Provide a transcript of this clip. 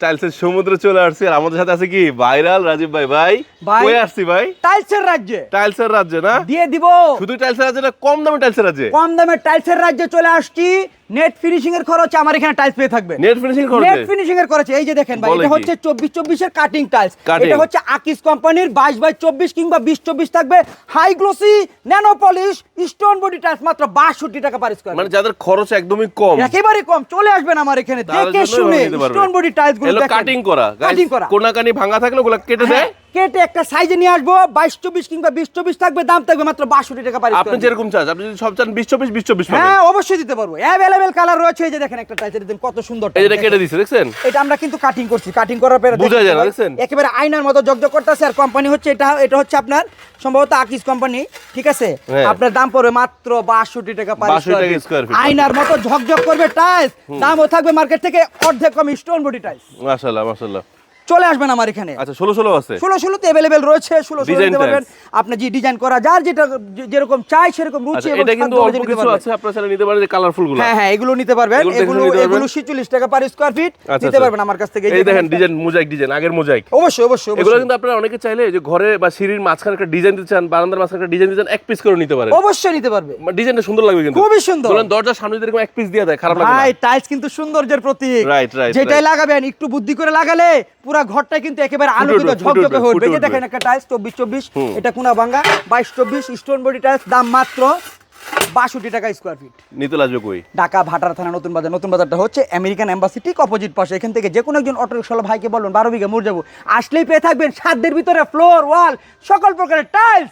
টাইলসের সমুদ্রে চলে আসছি আর আমাদের সাথে আছে কি? ভাইরাল রাজীব ভাই। ভাই। কই আসছি ভাই? টাইলসের রাজ্যে। টাইলসের রাজ্যে না? দিয়ে দিব। শুধু টাইলসের রাজ্যে না কম দামে টাইলসের রাজ্যে। কম দামে টাইলসের রাজ্যে চলে আসছি। নেট ফিনিশিং এর খরচ আমার এখানে টাইলস পেয়ে থাকবে। নেট ফিনিশিং খরচ? নেট ফিনিশিং এর করেছে এই যে দেখেন ভাই এটা? হচ্ছে চব্বিশ চব্বিশের কাটিং টাইলস এটা হচ্ছে আকিস কোম্পানির বাইশ বাই চব্বিশ কিংবা বিশ চব্বিশ থাকবে। High glossy nano polish stone body tiles মাত্র বাষট্টি টাকা পার স্কোয়ার মানে যাদের খরচ একদমই কম। একেবারে কম চলে আসবেন আমার এখানে। দেখে শুনে স্টোন বডি টাইলসগুলো কাটিং করা। কাটিং করা। কোনাকানি ভাঙা থাকলে ওগুলো কেটে দেয়? হ্যাঁ, কেটে একটা সাইজে নিয়ে আসব বাইশ চব্বিশ কিংবা বিশ চব্বিশ থাকবে দাম থাকবে মাত্র বাষট্টি টাকা পার আপনি যেরকম চান আপনি যদি সব চান বিশ চব্বিশ বিশ চব্বিশ হ্যাঁ অবশ্যই দিতে পারব অ্যাভেলেবেল কালার রয়েছে এই যে দেখেন একটা টাইলস দেখেন কত সুন্দর tiles, কেটে। দিছে দেখছেন এটা আমরা কিন্তু কাটিং করছি কাটিং করার পরে বোঝা যায় দেখছেন? একেবারে আয়নার মতো জগজগ করতেছে আর কোম্পানি হচ্ছে এটা এটা হচ্ছে আপনার সম্ভবত আকিস কোম্পানি ঠিক আছে হ্যাঁ। আপনার দাম পড়বে মাত্র বাষট্টি টাকা পার 62 টাকা square square feet। feet। আয়নার মতো ঝকঝক করবে টাইলস দামও থাকবে মার্কেট থেকে অর্ধেক কম স্টোন বডি টাইলস মাশাআল্লাহ মাশাআল্লাহ চলে আসবেন আমার এখানে। আচ্ছা ষোলো ষোলো আছে? ষোলো ষোলোতে অ্যাভেলেবেল রয়েছে ষোলো ষোলো দিতে পারবেন আপনি যে ডিজাইন করা যার যেটা যেরকম চাই সেরকম রুচি আচ্ছা এটা কিন্তু অল্প কিছু আছে আপনার ছেলে নিতে কালারফুলগুলো। হ্যাঁ হ্যাঁ এগুলো নিতে পারবেন। এগুলো এগুলো নিতে পারবেন? এগুলো 46 টাকা পার স্কয়ার ফিট নিতে আচ্ছা। পারবেন আমার কাছ থেকে এই দেখেন ডিজাইন মোজাইক ডিজাইন আগের মোজাইক অবশ্যই অবশ্যই এগুলো কিন্তু আপনারা অনেকে চাইলে যে ঘরে বা সিঁড়ির মাঝখানে একটা ডিজাইন দিতে চান বারান্দার মাঝখানে একটা ডিজাইন দিতে চান এক পিস করে নিতে পারেন। অবশ্যই নিতে পারবে। ডিজাইনটা সুন্দর লাগবে কিন্তু। খুবই সুন্দর। বলেন দরজার সামনে যদি এরকম এক পিস দিয়ে দেয় খারাপ ভাই না। টাইলস কিন্তু সৌন্দর্যের প্রতীক। Right, right, যেটাই লাগাবেন একটু বুদ্ধি করে লাগালে পুরো ঘরটা কিন্তু একেবারে আলোকিত ঝকঝকে হয়ে উঠবে। এই যে দেখেন একটা টাইলস চব্বিশ চব্বিশ এটা কোনা ভাঙ্গা বাইশ চব্বিশ স্টোন বডি টাইলস দাম মাত্র বাষট্টি টাকা স্কোয়ার ফিট নিতে লাগবে কই? ঢাকা ভাটার থানা নতুন বাজার। নতুন বাজারটা হচ্ছে আমেরিকান এম্বাসি ঠিক অপোজিট পাশে। এখান থেকে যে কোনো একজন অটো রিক্সাওয়ালা ভাইকে বলুন বারো বিঘা মোর যাব। আসলেই পেয়ে থাকবেন সাতদের ভিতরে ফ্লোর ওয়াল সকল প্রকারের টাইলস